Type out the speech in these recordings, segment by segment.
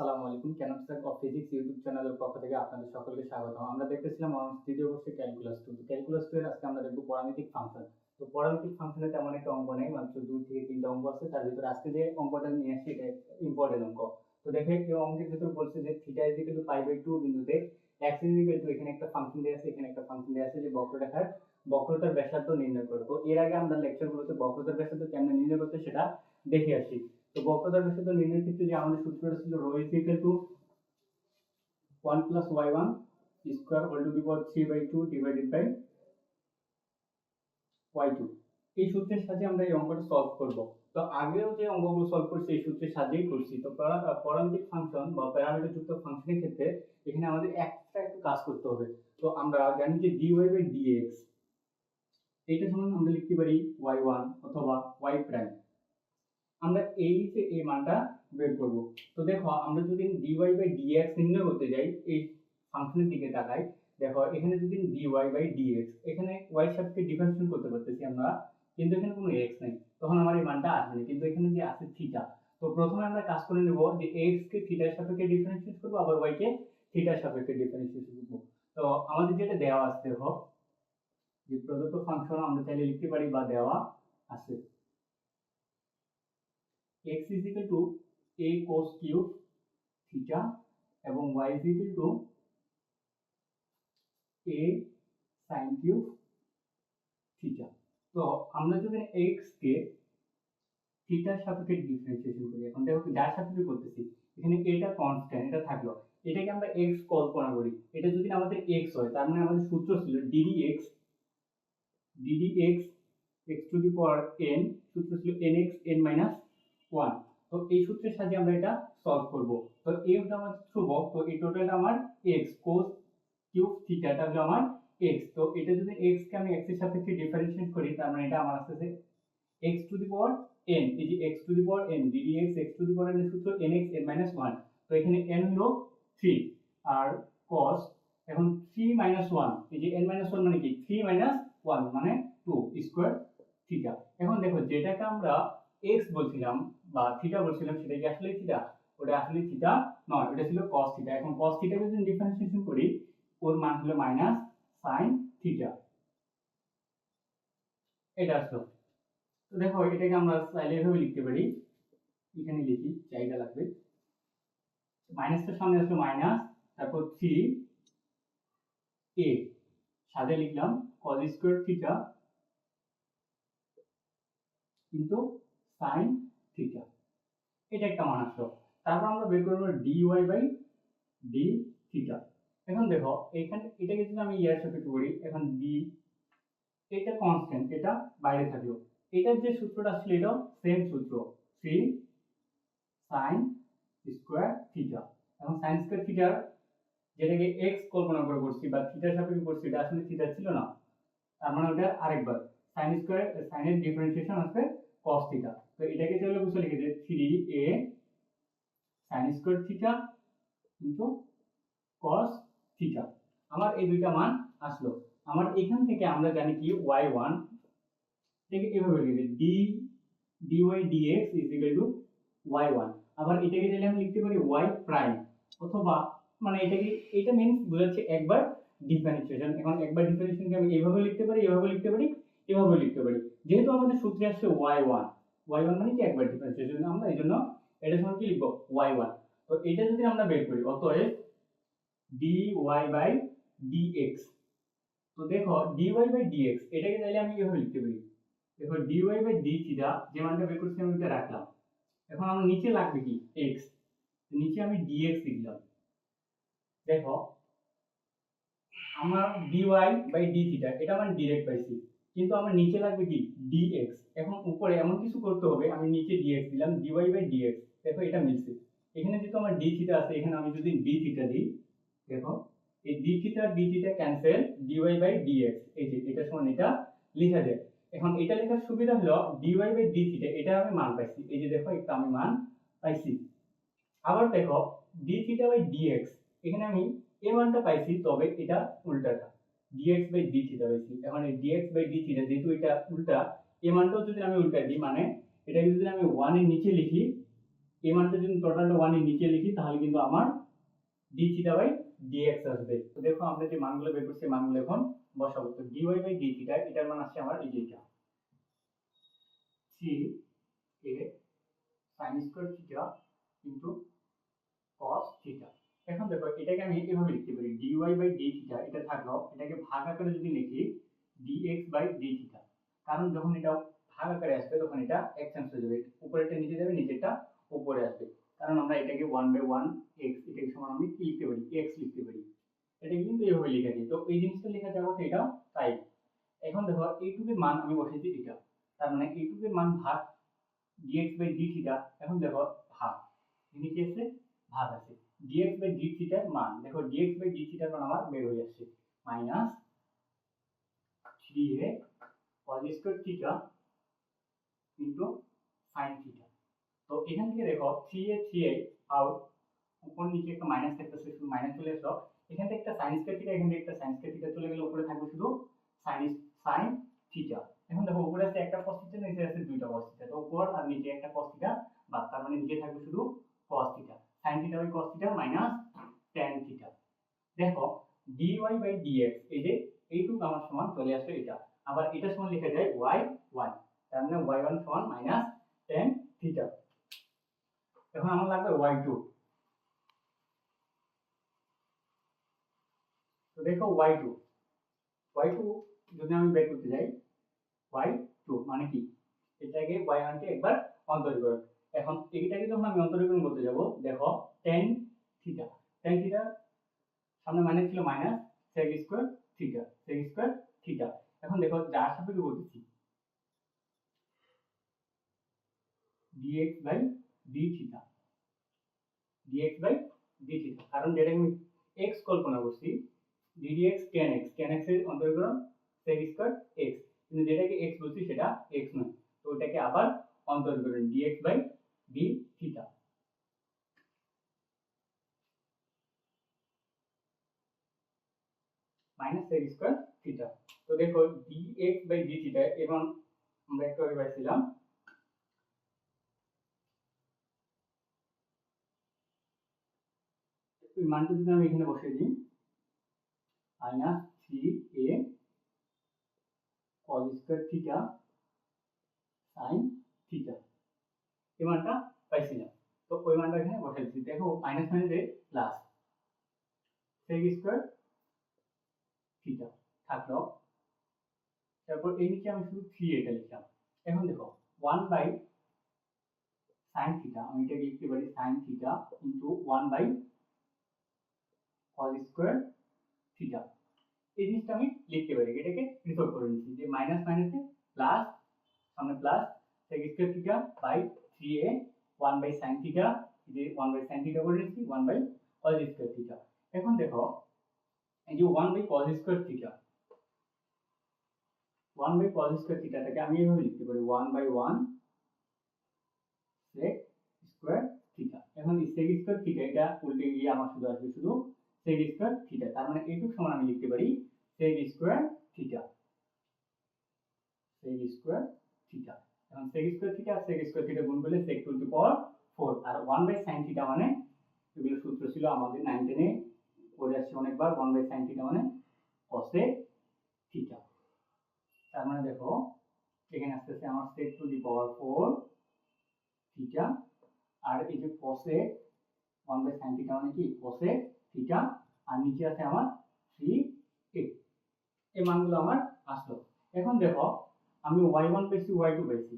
আসসালামু আলাইকুম canvas of physics YouTube চ্যানেলের পক্ষ থেকে আপনাদের সকলকে স্বাগতম। আমরা দেখতেছিলাম আমার তৃতীয় বর্ষে ক্যালকুলাস টু ক্যালকুলাস টু এর আজকে আমরা দেখব পরামিতিক ফাংশন তো পরামিতিক ফাংশনে তেমন একটা অঙ্ক নেই, মাত্র দুই থেকে তিনটা অঙ্ক আছে। তার ভিতরে আজকে যে অঙ্কটা নিয়ে আসছি এটা ইম্পর্টেন্ট অঙ্ক। তো দেখে এই অঙ্কের ভিতরে বলছে যে theta is equal to pi by two বিন্দুতে এক্স ইজ ইকুয়াল টু এখানে একটা ফাংশন দেওয়া আছে, এখানে একটা ফাংশন দেওয়া আছে যে বক্ররেখার বক্রতার ব্যাসার্ধ নির্ণয় করব। তো এর আগে আমরা লেকচারগুলোতে বক্রতার ব্যাসার্ধ কেমনে নির্ণয় করতে সেটা দেখে আসি। তো বক্রতার ব্যাসার্ধ নির্ণয়ের ক্ষেত্রে যে আমাদের সূত্রটা ছিল rho is equal to 1 plus y1 square whole to the power 3 by 2 divided by y2 এই সূত্রের সাথে আমরা এই অঙ্কটা সলভ করব। তো আগেও যে অঙ্কগুলো সলভ করছি, এই সূত্রের সাহায্যেই করছি। তো প্যারামেট্রিক ফাংশন বা প্যারামিটার যুক্ত ফাংশনের ক্ষেত্রে এখানে আমাদের একটা একটু কাজ করতে হবে। তো আমরা জানি যে d y dy by dx এটা সমান আমরা লিখতে পারি y1 অথবা y প্রাইম আমরা এই যে এই মানটা বের করব। তো দেখো, আমরা যদি dy বাই dx নির্ণয় করতে যাই, এই ফাংশনের দিকে তাকাই, দেখো, এখানে যদি dy বাই dx, এখানে y সাপেক্ষে ডিফারেন্সিয়েট করতে পারতেছি আমরা, কিন্তু এখানে কোনো x নেই, তখন আমার এই মানটা আসবে না, কিন্তু এখানে যে আছে থিটা তো প্রথমে আমরা কাজ করে নেব যে x কে থিটার সাপেক্ষে ডিফারেন্সিয়েট করব, আবার y কে থিটার সাপেক্ষে ডিফারেন্সিয়েট করব। তো আমাদের যেটা দেওয়া আছে, দেখো, যে প্রদত্ত ফাংশন আমরা চাইলে লিখতে পারি বা দেওয়া আছে। X is equal to a cos cube theta এবং y is equal to a sin cube theta. তো আমরা যদি x কে থিটার সাপেক্ষে ডিফারেন্সিয়েশন করি, এখন দেখো যার সাপেক্ষে করতেছি, এখানে এটা কনস্ট্যান্ট এটা থাকল। এটাকে আমরা x কল্পনা করি। এটা যদি আমাদের x হয়, তার মানে আমাদের সূত্র ছিল ddx ddx, x to the power n, সূত্র ছিল nx, n মাইনাস 1 তো এই সূত্রের সাহায্যে আমরা এটা সলভ করব। তো হলো আমার ধ্রুবক, তো এই টোটালটা আমার x, cos কিউব থিটাটা হলো আমার x তো এটা যদি x কে আমি x এর সাপেক্ষে ডিফারেন্সিয়েট করি, তার মানে এটা আমার আসছে x to the power n এই যে x to the power n ddx x to the power n এর সূত্র nx, n 1 তো এখানে n হলো 3 আর cos এখন 3 1 এই যে n 1 মানে কি? 3 1 মানে 2 স্কয়ার থিটা এখন দেখো, যেটাকে আমরা x বলছিলাম বা থিটা বলছিলাম, সেটা কি আসলে থিটা ওটা আসলে থিটা নয়, ওটা ছিল cos থিটা এখন cos থিটাকে যদি ডিফারেন্সিয়েশন করি, ওর মান হলো মাইনাস sin থিটা এটা আসলো। তো দেখো, এটাকে আমরা চাইলে এভাবে লিখতে পারি। এখানে লিখি, জায়গা লাগবে। মাইনাসটার সামনে আসলো মাইনাস তারপর থ্রি এ সাথে লিখলাম cos স্কয়ার থিটা কিন্তু sin থিটা এটা একটা মান আসলো তারপর আমরা বের করব dy বাই d থিটা এখন দেখো এখানে এটাকে যদি আমি ইয়ার সাপেক্ষে করি, এখন d, এটা কনস্ট্যান্ট এটা বাইরে থাকল। এটার যে সূত্রটা ছিল এটা সেম সূত্র। 3 sin স্কয়ার থিটা এখন sin স্কয়ার থিটার যেটাকে x কল্পনা করে করছি বা থিটার সাপেক্ষে করছি, এটা আসলে থিটা ছিল না। তার মানে ওটা আরেকবার। sin স্কয়ার এর ডিফারেন্সিয়েশন আসবে cos থিটা তো এটাকে তাহলে বুঝে লিখে যে 3a sin square theta cos theta আমার এই দুইটা মান আসলো। আমার এখান থেকে আমরা জানি কি y1 এটাকে এভাবে লিখে d, dy dx is equal to y1 আবার এটাকে চাইলে আমি লিখতে পারি y প্রাইম অথবা মানে এটাকে, এটা মিন্স বোঝাচ্ছে একবার ডিফারেন্সিয়েশন এখন একবার ডিফারেন্সিয়েশনকে আমি এভাবে লিখতে পারি, এভাবে লিখতে পারি এভাবে লিখতে পারি। যেহেতু আমাদের সূত্রে আসছে y1 y1 মানে কি? একবার ডিফারেন্সিয়েশন আমরা এই জন্য এটা সমান কি লিখব? y1 তো এটা যদি আমরা বের করি, অতএব dy বাই dx তো দেখো, dy বাই dx, এটাকে চাইলে আমি এভাবে লিখতে পারি? দেখো ডি dy বাই d থিটা যে মানটা বের করছি আমি ওটা রাখলাম। এখন আমার নিচে লাগবে কি? x নিচে আমি dx লিখলাম। দেখো, আমার dy বাই d থিটা এটা আমার ডাইরেক্ট পাইছি। কিন্তু আমার নিচে লাগবে কি? dx এখন উপরে এমন কিছু করতে হবে, আমি নিচে dx দিলাম, dy বাই dx দেখো এটা মিলছে। এখানে যেহেতু আমার d থিটা আছে, এখানে আমি যদি d থিটা দিই, দেখো, এই d theta d theta cancel dy by dx এই যে, এটা সমান এটা লেখা যায় এখন এটা লেখার সুবিধা হলো dy বাই d থিটা এটা আমি মান পাইছি। এই যে দেখো, একটা আমি মান পাইছি। আবার দেখো, d থিটা বাই dx, এখানে আমি এই মানটা পাইছি, তবে এটা উল্টাটা। Dx বাই d থিটা পাইছি এখন এই dx বাই d থিটা যেহেতু এটা উল্টা এই মানটাও যদি আমি উল্টা দিই মানে এটাকে যদি আমি 1 এর নিচে লিখি এই মানটা যদি টোটালটা ওয়ানের নিচে লিখি, তাহলে কিন্তু আমার ডি থিটা বাই ডিএক্স আসবে। তো দেখো আমরা যে মানগুলো বের করছি মানগুলো এখন বসাবো। তো ডি ওয়াই বাই ডি এটার মান আসছে আমার এই যে এটা। Three a sine square theta into cos theta এখন দেখো এটাকে আমি এভাবে লিখতে পারি dy বাই ডি থিটা এটা থাকল, এটাকে ভাগ আকারে যদি লিখি dx বাই ডি থিটা কারণ যখন এটা ভাগ আকারে আসবে তখন এটা এক্সচেঞ্জ হয়ে যাবে, উপরেরটা নিচে যাবে, নিচেরটা উপরে আসবে, কারণ আমরা এটাকে ওয়ান বাই ওয়ান এক্স এটাকে সমান আমি কি লিখতে পারি এক্স লিখতে পারি, এটা কিন্তু এভাবে লিখে দিই তো এই জিনিসটা লেখা যাওয়া কথা এটাও তাই। এখন দেখো এইটুকের মান আমি বসেছি এটা, তার মানে এইটুকের মান ভাগ dx বাই ডি থিটা এখন দেখো ভাগ, নিচে এসে ভাগ আছে dx বাই ডি থিটার মান। দেখো dx বাই ডি থিটার মান আমার বের হয়ে যাচ্ছে minus three a cos square theta into sine তো এখান থেকে দেখো three a three a out উপর নিচে একটা মাইনাস থাকতেছে শুধু মাইনাস চলে আসলো। এখান থেকে একটা সাইন স্কোয়ার থিটা এখান থেকে একটা সাইন স্কোয়ার থিটা চলে গেলে উপরে থাকবে শুধু সাইন সাইন থিটা এখন দেখো উপরে আছে একটা cos থিটা নিচে আছে দুইটা cos থিটা তো উপর আর নিচে একটা cos থিটা বাদ, তার মানে নিচে থাকবে শুধু cos theta sin theta by cos theta minus tan theta. দেখো, dy বাই dx, এই যে এইটুকু আমার সমান চলে আসে এটা। আবার এটা সমান লেখা যায় 1 তার মানে y1 সমান মাইনাস tan থিটা। এখন আমার লাগবে y2 তো দেখো y2 y2 যদি আমি বের করতে যাই y2 মানে কি? এটাকে y1 কে একবার অন্তরীকরণ। এখন এইটাকে যখন আমি অন্তরীকরণ করতে যাব? দেখো tan থিটা tan থিটা সামনে মাইনাস ছিল minus sec square theta sec square theta এখন দেখো যার সাপেক্ষে বলতেছি। dx by d theta dx by d theta কারণ যেটা আমি x কল্পনা করছি ddx tan x tan x এর অন্তরীকরণ sec স্কয়ার x কিন্তু যেটাকে x বলছি সেটা x নয়। তো ওটাকে আবার অন্তরীকরণ dx by d theta minus sec square theta তো দেখো dx বাই d থিটা এবং আমরা একটু আগে পাইছিলাম ওই মানটা যদি আমি এখানে বসিয়ে দিই minus three a cos square theta sine theta এই মানটা পাইছিলাম। তো ওই মানটা এখানে বসিয়ে দিচ্ছি দেখো মাইনাস মাইনাসে প্লাস সেক স্কয়ার থিটা থাকল। তারপর এই নিচে আমি শুধু থ্রি এটা লিখলাম। এখন দেখো ওয়ান বাই সাইন থিটা আমি এটাকে লিখতে পারি sine theta into one by cos square theta এই জিনিসটা আমি লিখতে পারি, এটাকে রিসলভ করে নিচ্ছি যে মাইনাস মাইনাসে প্লাস সামনে plus sec square theta by three a one by sine theta যে ওয়ান বাই সাইন থিটা করে নিচ্ছি one by cos square theta এখন দেখো, এই যে one by cos square theta one by cos square থিটাটাকে আমি এভাবে লিখতে পারি one by one sec square theta এখন সেক স্কোয়ার থিটা এটা উল্টে গিয়ে আমার শুধু আসবে শুধু সেক স্কোয়ার থিটা তার মানে এইটুকু সমান আমি লিখতে পারি sec square theta sec square theta এখন সেক স্কোয়ার থিটা আর সেক স্কোয়ার থিটা গুণ করলে সেক টু পাওয়ার ফোর আর ওয়ান বাই সাইন থিটা মানে এগুলো সূত্র ছিল আমাদের নাইন টেনে পড়ে আসছে অনেকবার ওয়ান বাই সাইন থিটা মানে কসে থিটা তার মানে দেখো, এখানে আসতেছে আমার sec to power four theta আর এই যে cosec one by sine theta মানে কি? কসে থিটা আর নিচে আছে আমার থ্রি এই মানগুলো আমার আসলো। এখন দেখো আমি ওয়াই ওয়ান পাইছি ওয়াই টু পাইছি।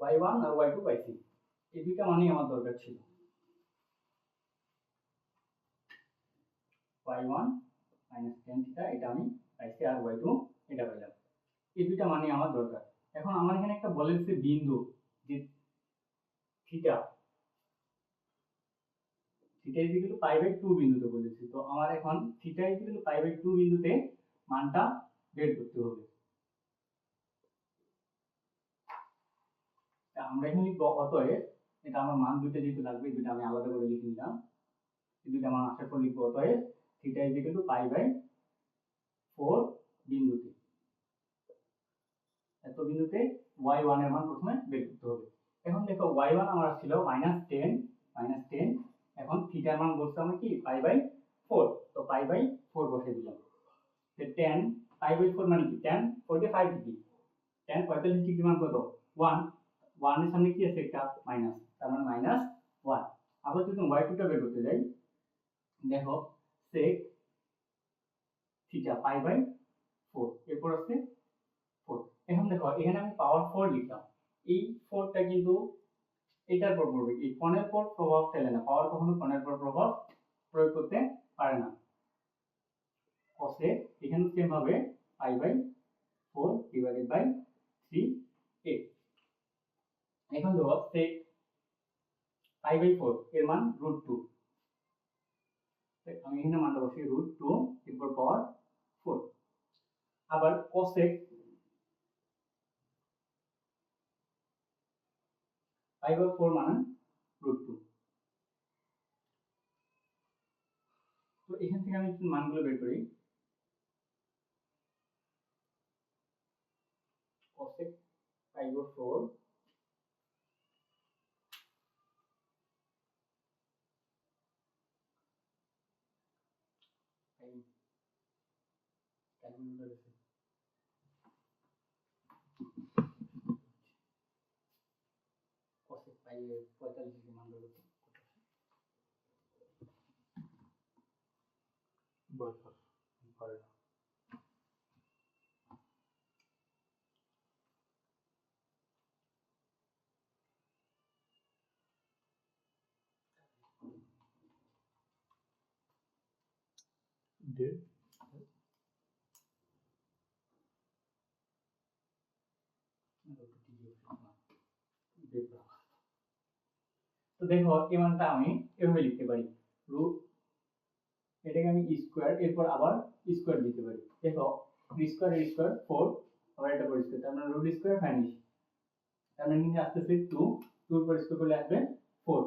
ওয়াই ওয়ান আর ওয়াই টু পাইছি। এই দুইটা মানেই আমার দরকার ছিল। ওয়াই ওয়ান মাইনাস এটা আমি পাইছি আর ওয়াই টু এটা পাইলাম। এই দুইটা মানে আমার দরকার। এখন আমার এখানে একটা বলেছে বিন্দু, যে theta theta equal pi by two বিন্দুতে বলেছি। তো আমার এখন theta equal pi by two বিন্দুতে মানটা বের করতে হবে। আমরা এখানে লিখব অতএব এটা আমার মান দুইটা যেহেতু লাগবে দুইটা আমি আলাদা করে লিখে নিলাম। এই দুইটা মান আসার পর লিখব অতএব theta is equal to pi by four বিন্দুতে। এত বিন্দুতে ওয়াই ওয়ানের মান প্রথমে বের করতে হবে। এখন দেখো ওয়াই ওয়ান আমার ছিল মাইনাস টেন মাইনাস টেন এখন থিটার মান বলছে আমি কি? পাই বাই ফোর তো পাই বাই ফোর বসে দিলাম। টেন পাই বাই ফোর মানে কি? Tan forty five degree tan পঁয়তাল্লিশ ডিগ্রি মান কত? ওয়ান ওয়ানের সামনে কি আছে? একটা মাইনাস তার মানে মাইনাস ওয়ান আবার যদি ওয়াই টুটা বের করতে যাই, দেখো sec theta pi by four এরপর আছে ফোর এখন দেখো, এখানে আমি পাওয়ার ফোর লিখলাম। এই ফোরটা কিন্তু এটার পর পড়বে এই কোণের পর প্রভাব ফেলে না। পাওয়ার কখনো কোণের পর প্রভাব প্রয়োগ করতে পারে না। কসে এখানে সেম ভাবে pi by four divided by three a এখন দেখো সেক পাই বাই ফোর এর মান রুট টু আমি এখানে মানটা বসি রুট টু এরপর পাওয়ার ফোর আবার কোসেক পাই বাই ফোর মানে রুট টু তো এখান থেকে আমি মানগুলো বের করি cosec pi by four calculator আছে cosec পাই এর 45 ডিগ্রি মান বের করতে বছর পারে না দেড় তো দেখো, এই মানটা আমি এভাবে লিখতে পারি। রুট এটাকে আমি স্কোয়ার এরপর আবার স্কোয়ার দিতে পারি। দেখো স্কোয়ার স্কোয়ার ফোর আবার এটা স্কোয়ার তার মানে রুট স্কোয়ার ফাইনিশ তার মানে নিচে আসতেছে টু টুর পর করলে আসবে ফোর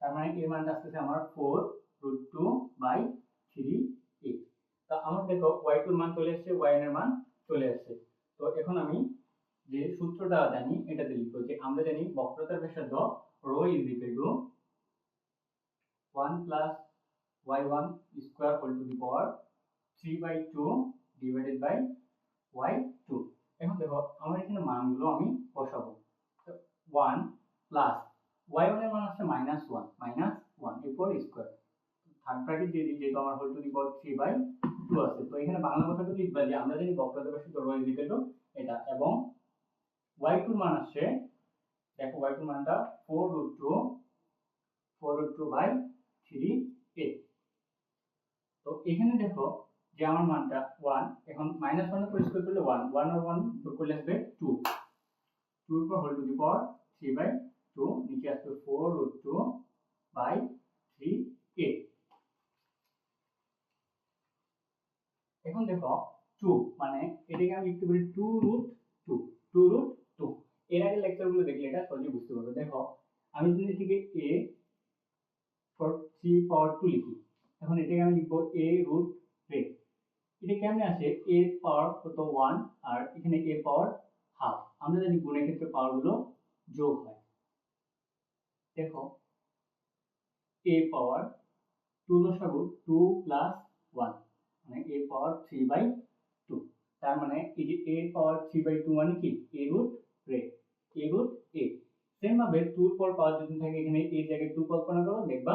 তার মানে এর মানটা আসতেছে আমার four root two by three eight তো আমার দেখো ওয়াই টুর মান চলে আসছে ওয়াই এর মান চলে আসছে। তো এখন আমি যে সূত্রটা জানি, এটাতে লিখব যে আমরা জানি বক্রতার ব্যাসার্ধ rho is equal to 1 plus y1 square whole to the power 3 by 2 divided by y2 এখন দেখো, আমার এখানে মানগুলো আমি বসাবো। 1 প্লাস y1 এর মান হচ্ছে মাইনাস ওয়ান মাইনাস ওয়ান এরপর স্কোয়ার। থার্ড ব্র্যাকেট দিয়ে দিই, যেহেতু আমার whole to the power three by two আছে। তো এখানে বাংলা কথাটা লিখবা যে আমরা জানি বক্রতা ব্যাসার্ধ রো ইজ ইকুয়াল টু এটা এবং y2 এর মান আসছে দেখো y2 এর মানটা 4 root 2 4 root 2 by 3 a. তো এখানে দেখো যে আমার মানটা 1 এখন মাইনাস 1 এর পরিষ্কার করলে 1 1 আর 1 যোগ করলে আসবে 2 2 এর পর whole to the power 3 by 2 নিচে আসবে 4 root 2 by 3 a. এখন দেখো 2 মানে এটাকে আমি লিখতে পারি 2 root 2 2 root 2 এর আগে লেকচারগুলো দেখলে এটা সহজে বুঝতে পারবে। দেখো, আমি যদি এটিকে a ফর 3 পাওয়ার 2 লিখি, এখন এটাকে আমি লিখব a রুট রে এটা কেমনে আসে? A পাওয়ার কত? 1 আর এখানে a পাওয়ার হাফ আমরা জানি গুণের ক্ষেত্রে পাওয়ারগুলো যোগ হয়। দেখো, a পাওয়ার 2 দশাগু 2 প্লাস 1 মানে a পাওয়ার 3 বাই 2 তার মানে এই যে a পাওয়ার 3 বাই 2 মানে কি? A রুট রে a রুট a সেম ভাবে 2 এর পর পাওয়ার যদি থাকে, এখানে এর জায়গায় 2 কল্পনা করো, দেখবা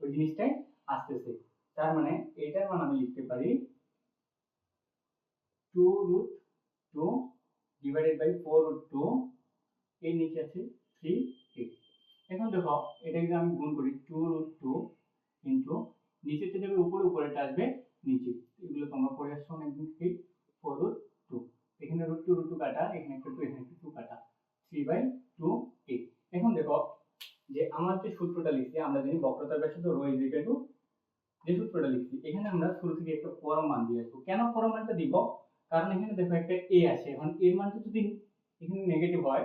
ওই জিনিসটাই আসতেছে। তার মানে এটার মান আমি লিখতে পারি 2 রুট 2 ডিভাইডেড বাই 4 রুট 2 এর নিচে আছে 3 8 এখন দেখো, এটা যদি আমি গুণ করি 2 রুট 2 ইনটু নিচে যাবে উপরে উপরেটা আসবে নিচে। এগুলো তোমরা পড়ে আসছো অনেকদিন থেকে 4 রুট 2 এখানে রুট 2 রুট 2 কাটা এখানে একটা 2 এখানে একটা 2 কাটা 3 বাই 2 8 এখন দেখো যে আমার যে সূত্রটা লিখছি বক্রতার ব্যাসার্ধ রো ইজ ইকুয়াল টু যে সূত্রটা লিখছি। এখানে আমরা শুরু থেকে একটা পরম মান দিয়ে আসব। কেন পরম মানটা দিব? কারণ এখানে দেখো একটা a আছে। এখন এর মানটা যদি এখানে নেগেটিভ হয়,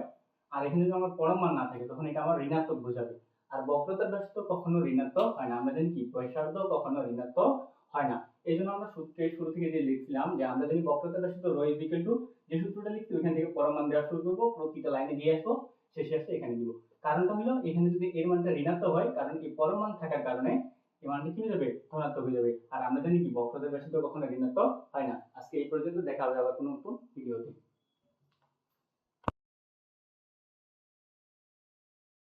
আর এখানে যদি আমার পরম মান না থাকে, তখন এটা আমার ঋণাত্মক বোঝাবে। আর বক্রতার ব্যাসার্ধ কখনো ঋণাত্মক হয় না। আমরা জানি কি? ব্যাসার্ধ কখনো ঋণাত্মক হয় না। এই জন্য আমরা সূত্রের শুরু থেকে যে লিখছিলাম, যে আমরা জানি বক্রতার ব্যাসার্ধ রো ইজ ইকুয়াল টু যে সূত্রটা লিখছি, ওইখান থেকে পরম মান দেওয়া শুরু করব, প্রতিটা লাইনে দিয়ে আসব, শেষে আসছে এখানে দিব। কারণটা হলো এখানে যদি এর মানটা ঋণাত্মক হয়, কারণ এই পরম মান থাকার কারণে এই মানটা কি হয়ে যাবে? ধনাত্মক হয়ে যাবে। আর আমরা জানি কি বক্রদের ব্যাসার্ধ কখনো ঋণাত্মক হয় না। আজকে এই পর্যন্ত দেখা হবে আবার কোনো নতুন